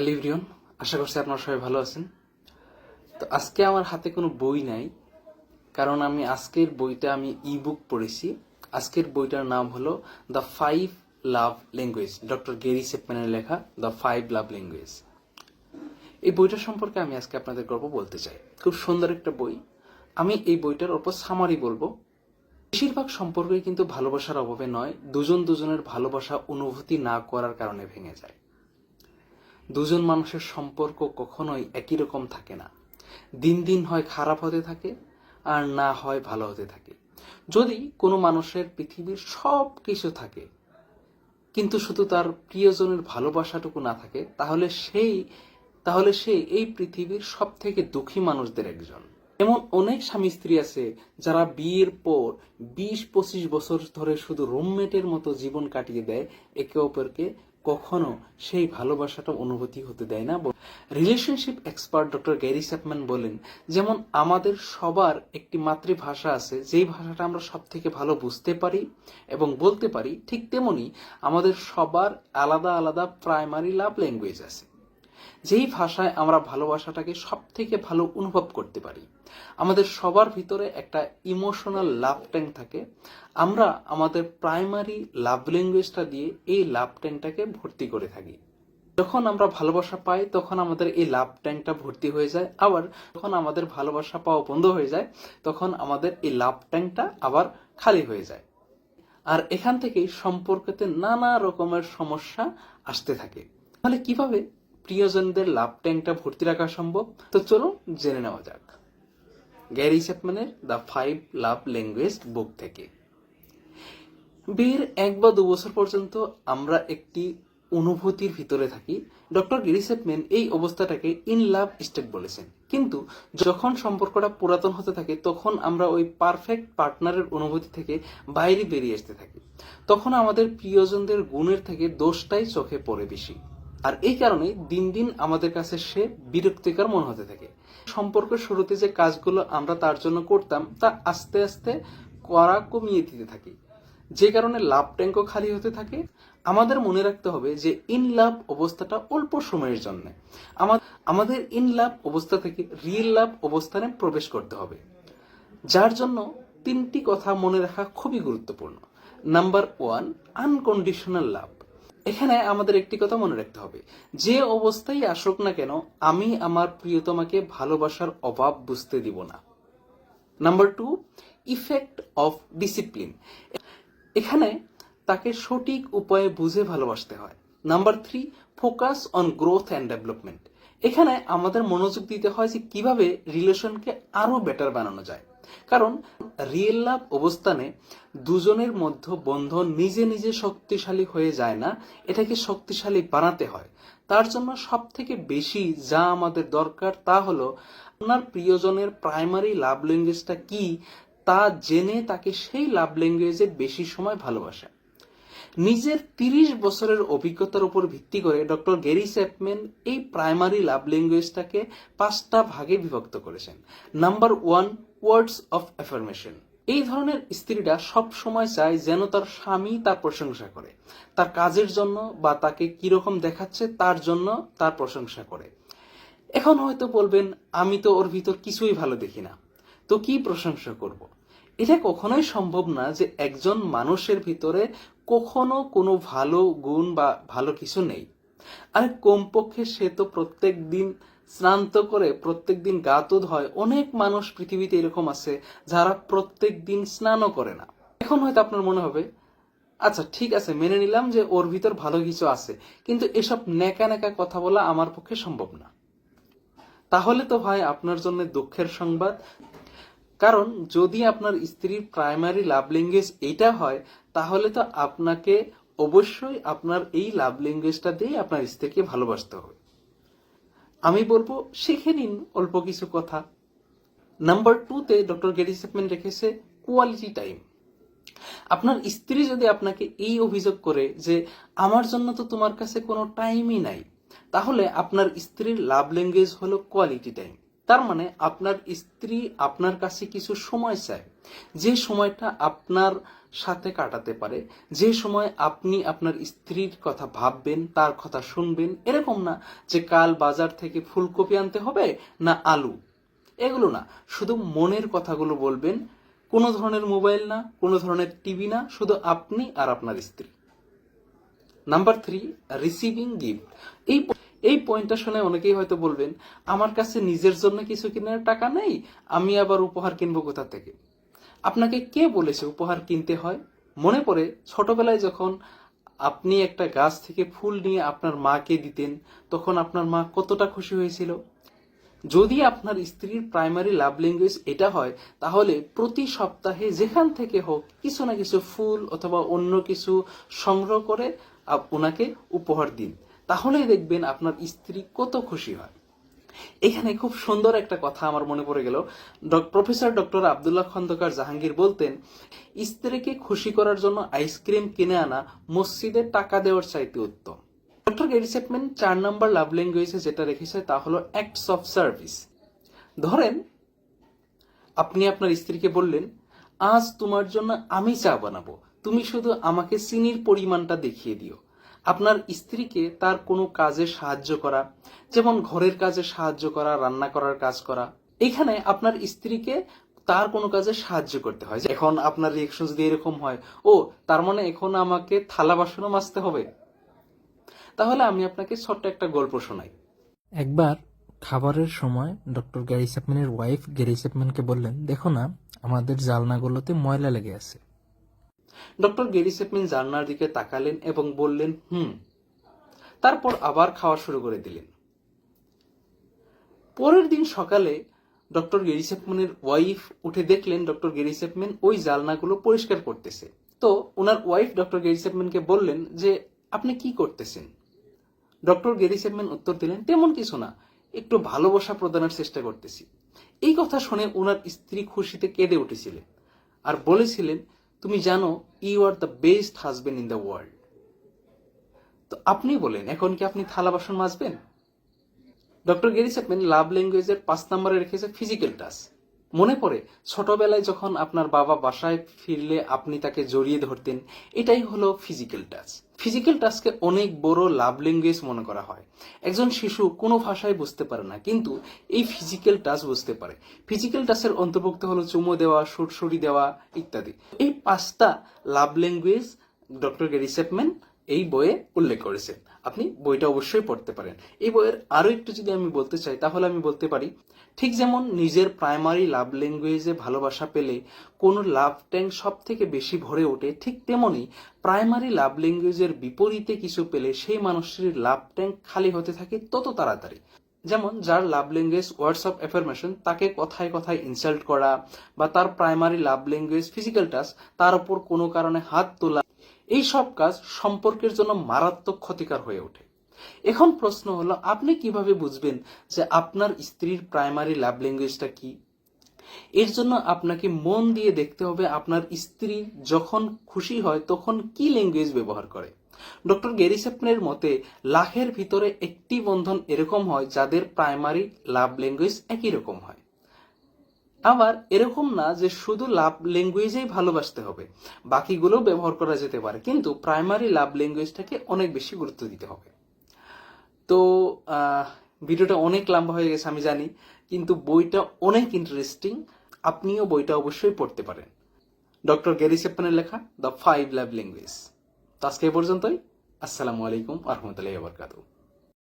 Hello ইভরিয়ন আশা করছি আপনারা সবাই ভালো আছেন। তো আজকে আমার হাতে কোনো বই নাই, কারণ আমি আজকের বইটা আমি ই বুক পড়েছি। আজকের বইটার নাম হলো the five love language doctor Gary সেপম্যানের লেখা দ্য ফাইভ লাভ ল্যাঙ্গুয়েজ এই বইটা সম্পর্কে আমি আজকে আপনাদের গল্প বলতে চাই। খুব সুন্দর একটা বই। আমি এই বইটার ওপর সামারি বলব। বেশিরভাগ সম্পর্কই কিন্তু ভালোবাসার অভাবে নয়, দুজন দুজনের ভালোবাসা অনুভূতি না করার কারণে ভেঙে যায়। দুজন মানুষের সম্পর্ক কখনোই একই রকম থাকে না। দিন দিন হয় খারাপ হতে থাকে আর না হয় ভালো হতে থাকে। যদি কোনো মানুষের পৃথিবীর সব কিছু থাকে, কিন্তু শুধু তার প্রিয়জনের ভালোবাসাটুকু না থাকে, তাহলে সেই, তাহলে সে এই পৃথিবীর সব থেকে দুঃখী মানুষদের একজন। এমন অনেক স্বামী স্ত্রী আছে যারা বিয়ের পর বিশ পঁচিশ বছর ধরে শুধু রুমমেটের মতো জীবন কাটিয়ে দেয় একে অপরকে কখনো সেই ভালোবাসাটা অনুভূতি হতে দেয় না relationship expert doctor Gary Chapman বলেন, যেমন আমাদের সবার একটি মাতৃভাষা আছে, যেই ভাষাটা আমরা সব থেকে ভালো বুঝতে পারি এবং বলতে পারি, ঠিক তেমনি আমাদের সবার আলাদা আলাদা প্রাইমারি লাভ ল্যাঙ্গুয়েজ আছে। যেই ভাষায় আমরা ভালোবাসাটাকে সব থেকে ভালো অনুভব করতে পারি, আমাদের সবার ভিতরে একটা ইমোশনাল লাভ ট্যাঙ্ক থাকে, আমরা আমাদের প্রাইমারি লাভ ল্যাঙ্গুয়েজটা দিয়ে এই লাভ ট্যাঙ্কটাকে ভর্তি করে থাকি। যখন আমরা ভালোবাসা পাই, তখন আমাদের এই লাভ ট্যাঙ্কটা ভর্তি হয়ে যায়, আবার যখন আমাদের ভালোবাসা পাওয়া বন্ধ হয়ে যায়, তখন আমাদের এই লাভ ট্যাঙ্কটা আবার খালি হয়ে যায়। আর এখান থেকেই সম্পর্কতে নানা রকমের সমস্যা আসতে থাকে। তাহলে কীভাবে প্রিয়জনদের লাভ ট্যাঙ্কটা ভর্তি রাখা সম্ভব। তো চলো জেনে নেওয়া যাক। Gary চ্যাপম্যানের the five love language book থেকে। বিয়ের এক বা দু বছর পর্যন্ত আমরা একটি অনুভূতির ভিতরে থাকি। ডক্টর গেরি চ্যাপম্যান এই অবস্থাটাকে ইন লাভ স্টেট বলেছেন। কিন্তু যখন সম্পর্কটা পুরাতন হতে থাকে, তখন আমরা ওই পারফেক্ট পার্টনারের অনুভূতি থেকে বাইরে বেরিয়ে আসতে থাকি। তখন আমাদের প্রিয়জনদের গুণের থেকে দোষটাই চোখে পড়ে বেশি। আর এই কারণে দিন দিন আমাদের কাছে সে বিরক্তিকর মনে হতে থাকে। সম্পর্কের শুরুতে যে কাজগুলো আমরা তার জন্য করতাম, তা আস্তে আস্তে করা কমিয়ে দিতে থাকি। যে কারণে লাভ ট্যাঙ্কও খালি হতে থাকে। আমাদের মনে রাখতে হবে যে ইন লাভ অবস্থাটা অল্প সময়ের জন্য। আমাদের ইন লাভ অবস্থা থেকে রিয়েল লাভ অবস্থানে প্রবেশ করতে হবে। যার জন্য তিনটি কথা মনে রাখা খুবই গুরুত্বপূর্ণ। Number one, unconditional love. এখানে আমাদের একটি কথা মনে রাখতে হবে। যে অবস্থায় আসুক না কেন, আমি আমার প্রিয়তমাকে ভালোবাসার অভাব বুঝতে দিব না। Number two effect of discipline এখানে তাকে সঠিক উপায়ে বুঝে ভালোবাসতে হয়। Number three focus on growth and development এখানে আমাদের মনোযোগ দিতে হয় যে কীভাবে রিলেশনকে আরও বেটার বানানো যায়। কারণ রিয়েল লাভ অবস্থানে দুজনের মধ্যে বন্ধন নিজে নিজে শক্তিশালী হয়ে যায় না, এটাকে শক্তিশালী বানাতে হয়। তার জন্য সব থেকে বেশি যা আমাদের দরকার তা হলো, আপনার প্রিয়জনের প্রাইমারি লাভ ল্যাঙ্গুয়েজটা কি? তা জেনে তাকে সেই লাভ ল্যাঙ্গুয়েজে বেশি সময় ভালোবাসা। নিজের তিরিশ বছরের অভিজ্ঞতার উপর ভিত্তি করে ডক্টর গেরি চ্যাপম্যান এই প্রাইমারি লাভ ল্যাঙ্গুয়েজটাকে পাঁচটা ভাগে বিভক্ত করেছেন। Number one, words of affirmation. এই ধরনের স্ত্রীরা সব সময় চায় যেন তার স্বামী তার প্রশংসা করে। তার কাজের জন্য বা তাকে কীরকম দেখাচ্ছে তার জন্য তার প্রশংসা করে। এখন হয়তো বলবেন, আমি তো ওর ভিতর কিছুই ভালো দেখি না। তো কি প্রশংসা করব। এটা কখনোই সম্ভব না যে একজন মানুষের ভিতরে কখনো কোনো ভালো গুণ বা ভালো কিছু নেই। আরে কমপক্ষে সে তো প্রত্যেক দিন স্নান তো করে, প্রত্যেক দিন গা তো ধয় অনেক মানুষ পৃথিবীতে এরকম আছে যারা প্রত্যেক দিন স্নানও করে না। এখন হয়তো আপনার মনে হবে আচ্ছা ঠিক আছে, মেনে নিলাম যে ওর ভিতর ভালো কিছু আছে, কিন্তু এসব নেকা নেকা কথা বলা আমার পক্ষে সম্ভব না। তাহলে তো ভাই, আপনার জন্য দুঃখের সংবাদ কারণ যদি আপনার স্ত্রীর প্রাইমারি লাভ ল্যাঙ্গুয়েজ এইটা হয়, তাহলে তো আপনাকে অবশ্যই আপনার এই লাভ ল্যাঙ্গুয়েজটা দিয়ে আপনার স্ত্রীকে ভালোবাসতে হবে। আমি বলব, শিখে নিন অল্প কিছু কথা। নাম্বার টুতে ডক্টর গেরি সেপমেন রেখেছে কোয়ালিটি টাইম আপনার স্ত্রী যদি আপনাকে এই অভিযোগ করে যে, আমার জন্য তো তোমার কাছে কোনো টাইমই নাই, তাহলে আপনার স্ত্রীর লাভ ল্যাঙ্গুয়েজ হলো কোয়ালিটি টাইম তার মানে আপনার স্ত্রী আপনার কাছে কিছু সময় চায়। যে সময়টা আপনার সাথে কাটাতে পারে, যে সময় আপনি আপনার স্ত্রীর কথা ভাববেন, তার কথা শুনবেন, এরকম না যে কাল বাজার থেকে ফুলকপি আনতে হবে না আলু। এগুলো না, শুধু মনের কথাগুলো বলবেন, কোনো ধরনের মোবাইল না, কোনো ধরনের টিভি না, শুধু আপনি আর আপনার স্ত্রী। Number three, receiving gift. এই এই পয়েন্টটা শুনে অনেকেই হয়তো বলবেন, আমার কাছে নিজের জন্য কিছু কেনার টাকা নেই, আমি আবার উপহার কিনবো কোথা থেকে? আপনাকে কে বলেছে উপহার কিনতে হয়? মনে পড়ে, ছোটবেলায় যখন আপনি একটা গাছ থেকে ফুল নিয়ে আপনার মাকে দিতেন, তখন আপনার মা কতটা খুশি হয়েছিল? যদি আপনার স্ত্রীর প্রাইমারি লাভ ল্যাঙ্গুয়েজ এটা হয়, তাহলে প্রতি সপ্তাহে যেখান থেকে হোক কিছু না কিছু ফুল অথবা অন্য কিছু সংগ্রহ করে ওনাকে উপহার দিন। তাহলেই দেখবেন আপনার স্ত্রী কত খুশি হয়। এখানে খুব সুন্দর একটা কথা আমার মনে পড়ে গেল। প্রফেসর ডক্টর আবদুল্লাহ খন্দকার জাহাঙ্গীর বলতেন, স্ত্রীকে খুশি করার জন্য আইসক্রিম কিনে আনা মসজিদে টাকা দেওয়ার চাইতে উত্তম। ডক্টর গেরি চার নম্বর লাভ ল্যাঙ্গুয়েজে যেটা রেখেছে তা হলো অ্যাক্টস অফ সার্ভিস। ধরেন, আপনি আপনার স্ত্রীকে বললেন, আজ তোমার জন্য আমি চা বানাবো। তুমি শুধু আমাকে চিনির পরিমাণটা দেখিয়ে দিও। আপনার স্ত্রীকে তার কোনো কাজে সাহায্য করা, যেমন ঘরের কাজে সাহায্য করা, রান্না করার কাজ করা, এখানে আপনার স্ত্রীকে তার কোনো কাজে সাহায্য করতে হয়। এখন আপনার রিয়েকশন যদি এরকম হয়, ও, তার মানে এখন আমাকে থালা বাসনও মাজতে হবে? তাহলে আমি আপনাকে ছোট্ট একটা গল্প শোনাই। একবার খাবারের সময় ডক্টর গ্যারি চ্যাপম্যানের ওয়াইফ গ্যারি চ্যাপম্যানকে বললেন, দেখো না, আমাদের জালনাগুলোতে ময়লা লেগে আছে। ডক্টর গেরি সেপমিন জান্নার দিকে তাকালেন এবং বললেন, হুম। তারপর আবার খাওয়া শুরু করে দিলেন। পরের দিন সকালে ডক্টর গেরি সেপম্যানের ওয়াইফ উঠে দেখলেন ডক্টর গেরি সেপম্যান ওই জালনাগুলো পরিষ্কার করতেছে। তো ওনার ওয়াইফ ডক্টর গেরি সেপম্যানকে বললেন যে, আপনি কি করতেছেন? ডক্টর গেরি সেপম্যান উত্তর দিলেন, তেমন কিছু না, একটু ভালোবাসা প্রদানের চেষ্টা করতেছি। এই কথা শুনে ওনার স্ত্রী খুশিতে কেঁদে উঠেছিলেন আর বলেছিলেন তুমি জানো you are the best husband in the world তো আপনি বলেন, এখন কি আপনি থালা বাসন মাজবেন? ডক্টর গেরি চ্যাপম্যান লাভ ল্যাঙ্গুয়েজের পাঁচ নম্বরে রেখেছে ফিজিক্যাল টাচ মনে পড়ে? ছোটবেলায় যখন আপনার বাবা বাসায় ফিরলে আপনি তাকে জড়িয়ে ধরতেন, এটাই হলো ফিজিক্যাল টাচ ফিজিক্যাল টাচকে অনেক বড় লাভ ল্যাঙ্গুয়েজ মনে করা হয়। একজন শিশু কোনো ভাষায় বুঝতে পারে না, কিন্তু এই ফিজিক্যাল টাচ বুঝতে পারে। ফিজিক্যাল টাচের অন্তর্ভুক্ত হলো চুমো দেওয়া সুরসুরি দেওয়া, ইত্যাদি। এই পাঁচটা love language doctor Gary Chapman এই বইয়ে উল্লেখ করেছেন আপনি বইটা অবশ্যই পড়তে পারেন। এই বইয়ের আরও একটু যদি আমি বলতে চাই, তাহলে আমি বলতে পারি, ঠিক যেমন নিজের প্রাইমারি লাভ ল্যাঙ্গুয়েজে ভালোবাসা পেলে কোনো লাভ ট্যাঙ্ক সব থেকে বেশি ভরে ওঠে, ঠিক তেমনি প্রাইমারি লাভ ল্যাঙ্গুয়েজের বিপরীতে কিছু পেলে সেই মানুষটির লাভ ট্যাঙ্ক খালি হতে থাকে তত তাড়াতাড়ি। যেমন যার love language words of affirmation তাকে কথায় কথায় ইনসাল্ট করা বা তার primary love language physical touch তার উপর কোনো কারণে হাত তোলা, এই সব কাজ সম্পর্কের জন্য মারাত্মক ক্ষতিকার হয়ে ওঠে। এখন প্রশ্ন হলো, আপনি কীভাবে বুঝবেন যে আপনার স্ত্রীর প্রাইমারি লাভ ল্যাঙ্গুয়েজটা কি? এর জন্য আপনাকে মন দিয়ে দেখতে হবে আপনার স্ত্রী যখন খুশি হয় তখন কি ল্যাঙ্গুয়েজ ব্যবহার করে। ডক্টর গেরি সেপনের মতে লাখের ভিতরে একটি বন্ধন এরকম হয় যাদের প্রাইমারি লাভ ল্যাঙ্গুয়েজ একই রকম হয়। আবার এরকম না যে শুধু লাভ ল্যাঙ্গুয়েজেই ভালোবাসতে হবে, বাকিগুলো ব্যবহার করা যেতে পারে, কিন্তু প্রাইমারি লাভ ল্যাঙ্গুয়েজটাকে অনেক বেশি গুরুত্ব দিতে হবে। তো ভিডিওটা অনেক লম্বা হয়ে গেছে, আমি জানি, কিন্তু বইটা অনেক ইন্টারেস্টিং আপনিও বইটা অবশ্যই পড়তে পারেন। ডক্টর গ্যারি সেপ্পানের লেখা, দ্য ফাইভ লাভ ল্যাঙ্গুয়েজ তো আজকে পর্যন্তই। আসসালামু আলাইকুম আহমতুল্লাহ বরকাতু